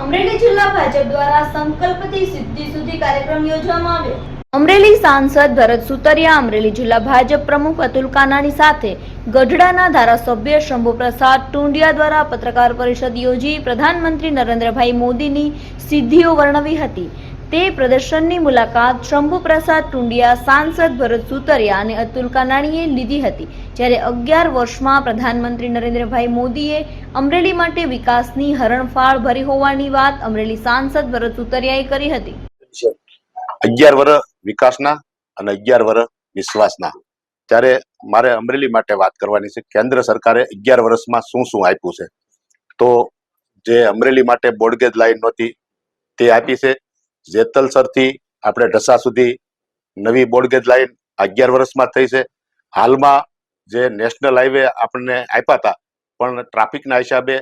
અમરેલી જિલ્લા ભાજપ દ્વારા સંકલ્પથી સિદ્ધિ સુધી કાર્યક્રમ યોજવામાં આવ્યો. અમરેલી સાંસદ ભરત સુતરિયા, અમરેલી જિલ્લા ભાજપ પ્રમુખ અતુલ કાનાની સાથે ગઢડાના ધારાસભ્ય શંભુપ્રસાદ ટુંડિયા દ્વારા પત્રકાર પરિષદ યોજી પ્રધાનમંત્રી નરેન્દ્રભાઈ મોદીની સિદ્ધિઓ વર્ણવી હતી. તે પ્રદર્શનની મુલાકાત શંભુપ્રસાદ ટુંડિયા, સાંસદ ભરત સુતરિયા અને અતુલ કાનાણીએ લીધી હતી, જ્યારે અગિયાર વર્ષમાં પ્રધાનમંત્રી નરેન્દ્રભાઈ મોદીએ અમરેલી માટે વિકાસની હરણફાળ ભરી હોવાની વાત અમરેલી સાંસદ ભરત સુતરિયાએ કરી હતી. અગિયાર વર્ષ વિકાસના અને અગિયાર વર્ષ વિશ્વાસના. ત્યારે મારે અમરેલી માટે વાત કરવાની છે, કેન્દ્ર સરકારે અગિયાર વર્ષમાં શું શું આપ્યું છે? તો જે અમરેલી માટે બોડગેજ લાઈન નહોતી, તે આપી છે. જેતલસરથી આપણે ઢસા સુધી નવી બોડગેજ લાઈન અગિયાર વર્ષમાં થઈ છે. હાલમાં જે નેશનલ હાઈવે આપણને આપ્યા હતા, પણ ટ્રાફિકના હિસાબે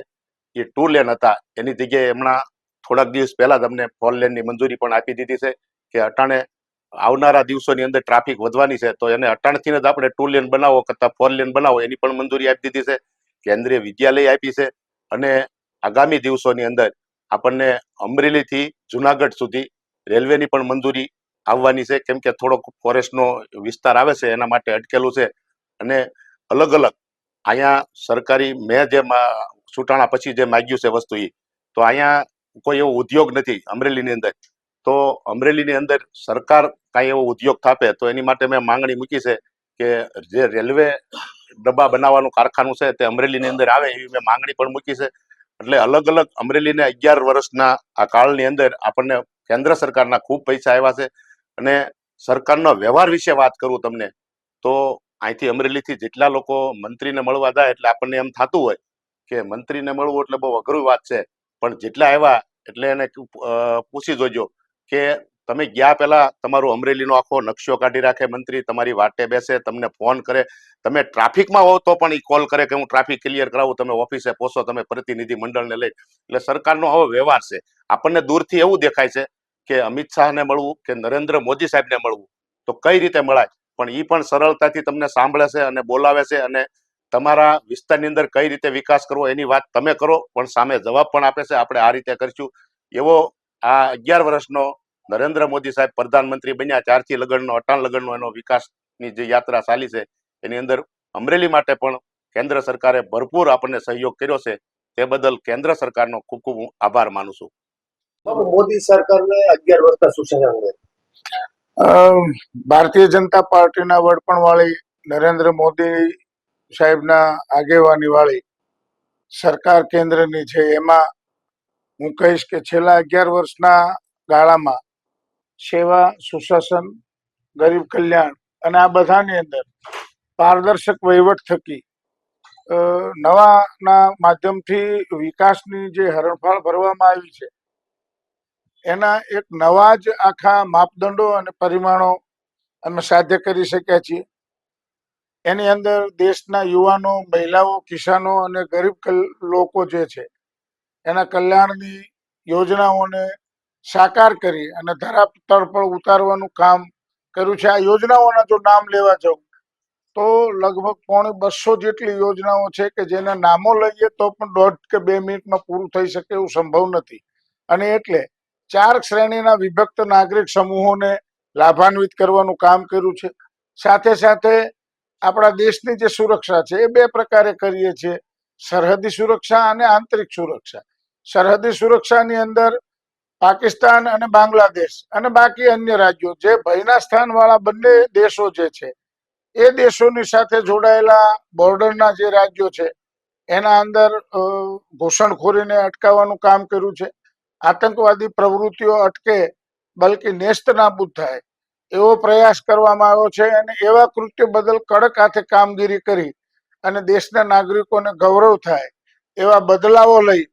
એ ટુ લેન હતા. એની જગ્યાએ હમણાં થોડાક દિવસ પહેલા જ અમને ફોર લેનની મંજૂરી પણ આપી દીધી છે કે અટાણે આવનારા દિવસોની અંદર ટ્રાફિક વધવાની છે, તો એને અટાણથી જ આપણે ટુ લેન બનાવો કરતાં ફોર લેન બનાવો, એની પણ મંજૂરી આપી દીધી છે. કેન્દ્રીય વિદ્યાલય આપી છે અને આગામી દિવસોની અંદર આપણને અમરેલીથી જુનાગઢ સુધી રેલવેની પણ મંજૂરી આવવાની છે. કેમ કે થોડોક ફોરેસ્ટનો વિસ્તાર આવે છે, એના માટે અટકેલું છે. અને અલગ અલગ અહીંયા સરકારી મેં જે સુટાણા પછી જે માગ્યું છે વસ્તુ એ તો અહીંયા કોઈ એવો ઉદ્યોગ નથી અમરેલીની અંદર. તો અમરેલીની અંદર સરકાર કાંઈ એવો ઉદ્યોગ થાપે તો એની માટે મેં માંગણી મૂકી છે કે જે રેલવે ડબ્બા બનાવવાનું કારખાનું છે તે અમરેલીની અંદર આવે એવી મેં માંગણી પણ મૂકી છે. એટલે અલગ અલગ અમરેલીને અગિયાર વર્ષના આ કાળની અંદર આપણને કેન્દ્ર સરકારના ખૂબ પૈસા આવ્યા છે. અને સરકારનો વ્યવહાર વિશે વાત કરું તમને, તો અહીંથી અમરેલીથી જેટલા લોકો મંત્રીને મળવા જાય એટલે આપણને એમ થતું હોય કે મંત્રીને મળવું એટલે બહુ અઘરું વાત છે. પણ જેટલા આવ્યા એટલે એને પૂછી જોજો કે તમે ગયા પહેલા તમારું અમરેલીનો આખો નકશો કાઢી રાખે મંત્રી, તમારી વાટે બેસે, તમને ફોન કરે. તમે ટ્રાફિકમાં હોવ તો પણ એ કોલ કરે કે હું ટ્રાફિક ક્લિયર કરાવું, તમે ઓફિસે પહોંચો તમે પ્રતિનિધિ મંડળને લઈ. એટલે સરકારનો હવે વ્યવહાર છે. આપણને દૂરથી એવું દેખાય છે કે અમિત શાહને મળવું કે નરેન્દ્ર મોદી સાહેબને મળવું, તો કઈ રીતે મળાય? પણ એ પણ સરળતાથી તમને સાંભળે અને બોલાવે છે અને તમારા વિસ્તારની અંદર કઈ રીતે વિકાસ કરવો એની વાત તમે કરો, પણ સામે જવાબ પણ આપે છે. આપણે આ રીતે કરીશું. એવો આ અગિયાર વર્ષનો નરેન્દ્ર મોદી સાહેબ પ્રધાનમંત્રી બન્યા, ત્યારથી લગ્નનો, અટાણ લગ્નનો એનો વિકાસની જે યાત્રા ચાલી છે, એની અંદર અમરેલી માટે પણ કેન્દ્ર સરકારે ભરપૂર આપણને સહયોગ કર્યો છે. તે બદલ કેન્દ્ર સરકારનો ખૂબ ખૂબ આભાર માનું છું. મોદી સરકારને અગિયાર વર્ષના છે. ભારતીય જનતા પાર્ટીના વડપણ વાળી નરેન્દ્ર મોદી સાહેબના આગેવાની વાળી સરકાર કેન્દ્રની છે, એમાં હું કહીશ કે છેલ્લા અગિયાર વર્ષના ગાળામાં સેવા, સુશાસન, ગરીબ કલ્યાણ અને આ બધાની અંદર પારદર્શક વહીવટ થકી નવાના માધ્યમથી વિકાસની જે હરણફાળ ભરવામાં આવી છે એના એક નવા જ આખા માપદંડો અને પરિમાણો અમે સાધ્ય કરી શક્યા છીએ. એની અંદર દેશના યુવાનો, મહિલાઓ, કિસાનો અને ગરીબ લોકો જે છે, એના કલ્યાણની યોજનાઓને સાકાર કરી અને ધરાતળ પર ઉતારવાનું કામ કર્યું છે. આ યોજનાઓના જો નામ લેવા જાઉં, તો લગભગ પોણે બસો જેટલી યોજનાઓ છે કે જેના નામો લઈએ તો પણ દોઢ કે બે મિનિટમાં પૂરું થઈ શકે એવું સંભવ નથી. અને એટલે ચાર શ્રેણીના વિભક્ત નાગરિક સમૂહોને લાભાન્વિત કરવાનું કામ કર્યું છે. સાથે સાથે આપણા દેશની જે સુરક્ષા છે એ બે પ્રકારે કરીએ છીએ. સરહદી સુરક્ષા અને આંતરિક સુરક્ષા. સરહદી સુરક્ષાની અંદર પાકિસ્તાન અને બાંગ્લાદેશ અને બાકી અન્ય રાજ્યો જે ભયના સ્થાનવાળા બંને દેશો જે છે, એ દેશોની સાથે જોડાયેલા બોર્ડરના જે રાજ્યો છે, એના અંદર ઘૂસણખોરીને અટકાવવાનું કામ કર્યું છે. આતંકવાદી પ્રવૃત્તિઓ અટકે, બલકે નેસ્ત નાબૂદ થાય, એવો પ્રયાસ કરવામાં આવ્યો છે અને એવા કૃત્ય બદલ કડક હાથે કામગીરી કરી અને દેશના નાગરિકોને ગૌરવ થાય, એવા બદલાવો લઈ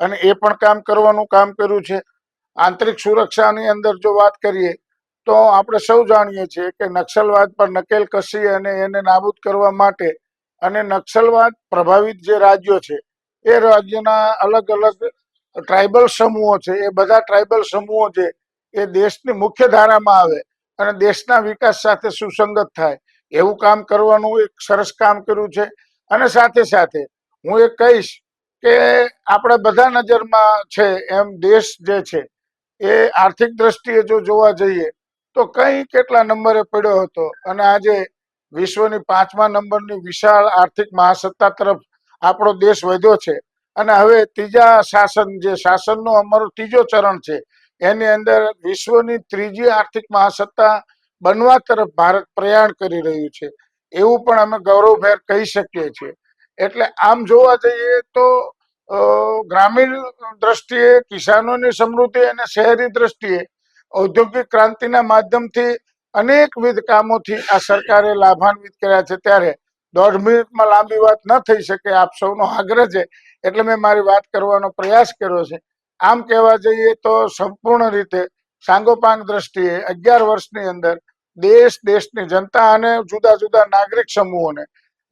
અને એ પણ કામ કરવાનું કામ કર્યું છે. આંતરિક સુરક્ષાની અંદર જો વાત કરીએ, તો આપણે સૌ જાણીએ છીએ કે નક્સલવાદ પર નકેલ કસી અને એને નાબૂદ કરવા માટે અને નક્સલવાદ પ્રભાવિત જે રાજ્યો છે, એ રાજ્યના અલગ અલગ ટ્રાઇબલ સમૂહો છે, એ બધા ટ્રાઇબલ સમૂહો છે, એ દેશની મુખ્ય ધારામાં આવે અને દેશના વિકાસ સાથે સુસંગત થાય. એવું કામ કરવાનું એક સરસ કામ કર્યું છે. અને સાથે સાથે હું એ કહીશ કે આપણે બધા નજરમાં છે, એમ દેશ જે છે, એ આર્થિક દ્રષ્ટિએ જો જોવા જઈએ, તો કઈ કેટલા નંબરે પડ્યો હતો અને આજે વિશ્વની પાંચમા નંબરની વિશાળ આર્થિક મહાસત્તા તરફ આપણો દેશ વધ્યો છે. અને હવે ત્રીજા શાસન જે શાસનનો અમારો ત્રીજો ચરણ છે, એની અંદર વિશ્વની ત્રીજી આર્થિક મહાસત્તા બનવા તરફ ભારત પ્રયાણ કરી રહ્યું છે. એવું પણ અમે ગૌરવભેર કહી શકીએ છીએ. એટલે આમ જોવા જઈએ તો ગ્રામીણ દ્રષ્ટિએ, કિસાનોની સમૃદ્ધિ અને શહેરી દ્રષ્ટિએ ઔદ્યોગિક ક્રાંતિના માધ્યમથી અનેકવિધ કામોથી આ સરકારે લાભાન્વિત કર્યા છે. ત્યારે દોઢ મિનિટમાં લાંબી વાત ન થઈ શકે, આપ સૌનો આગ્રહ છે. એટલે મેં મારી વાત કરવાનો પ્રયાસ કર્યો છે. આમ કહેવા જઈએ તો સંપૂર્ણ રીતે સાંગોપાંગ દ્રષ્ટિએ અગિયાર વર્ષની અંદર દેશ, દેશની જનતા અને જુદા જુદા નાગરિક સમૂહોને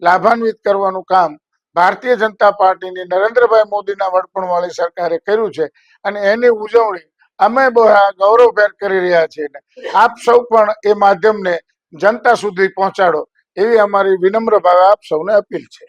લાભાન્વિત કરવાનું કામ ભારતીય જનતા પાર્ટીની નરેન્દ્રભાઈ મોદીના વડપણવાળી સરકારે કર્યું છે અને એની ઉજવણી અમે ગૌરવભેર કરી રહ્યા છીએ આપ સૌ પણ એ માધ્યમને જનતા સુધી પહોંચાડો. એવી અમારી વિનમ્ર ભાવે આપ સૌને અપીલ છે.